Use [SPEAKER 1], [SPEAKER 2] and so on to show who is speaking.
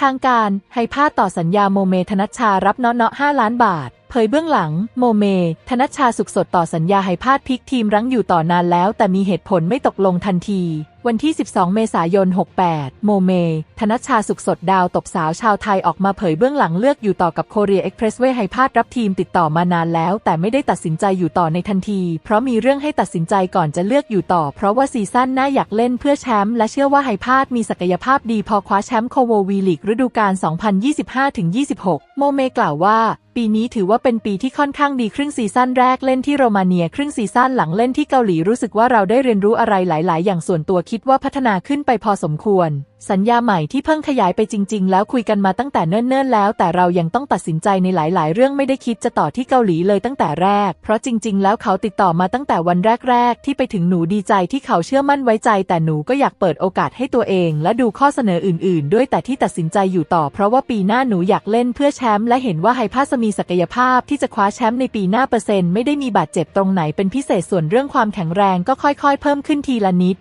[SPEAKER 1] ทางการให้พาต่อสัญญาโมเมธนัชชารับเนาะเนาะ5ล้านบาท เผยเบื้องหลัง โมเม ธนัชชาสุขสดต่อสัญญาให้พาดพิกทีมรั้งอยู่ต่อนานแล้ว แต่มีเหตุผลไม่ตกลงทันที วันที่ 12 เมษายน 68 โมเม ธนัชชาสุขสดดาวตบสาวชาวไทยออกมาเผยเบื้องหลังเลือกอยู่ต่อกับโคเรียเอ็กเพรสเวย์ให้พาดรับทีมติดต่อมานานแล้ว แต่ไม่ได้ตัดสินใจอยู่ต่อในทันที เพราะมีเรื่องให้ตัดสินใจก่อนจะเลือกอยู่ต่อ เพราะว่าซีซั่นหน้าอยากเล่นเพื่อแชมป์และเชื่อว่าไฮพาดมีศักยภาพดีพอคว้าแชมป์โคโววีลีกฤดูกาล 2025-26 โมเมกล่าวว่า ปีนี้ถือว่าเป็นปีที่ค่อนข้างดีครึ่งซีซั่นแรกเล่นที่โรมาเนีย ครึ่งซีซั่นหลังเล่นที่เกาหลีรู้สึกว่าเราได้เรียนรู้อะไรหลาย ๆ อย่างส่วนตัวคิดว่าพัฒนาขึ้นไปพอสมควรสัญญาใหม่ที่เพิ่งขยายไปจริง ๆ แล้วคุยกันมาตั้งแต่เนิ่นๆแล้ว แต่เรายังต้องตัดสินใจในหลาย ๆ เรื่องไม่ได้คิดจะต่อที่เกาหลีเลยตั้งแต่แรก เพราะจริง ๆ แล้วเขาติดต่อมาตั้งแต่วันแรก ๆ ที่ไปถึงหนูดีใจที่เขาเชื่อมั่นไว้ใจ แต่หนูก็อยากเปิดโอกาสให้ตัวเอง และดูข้อเสนออื่น ๆ ด้วยแต่ที่ตัดสินใจอยู่ต่อ เพราะว่าปีหน้าหนูอยากเล่นเพื่อแชมป์และเห็นว่าไฮพาสมีศักยภาพที่จะคว้าแชมป์ในปีหน้าเปอร์เซ็นต์ไม่ได้มีบาดเจ็บตรงไหนเป็นพิเศษส่วนเรื่องความแข็งแรงก็ค่อย ๆ เพิ่มขึ้นทีละนิด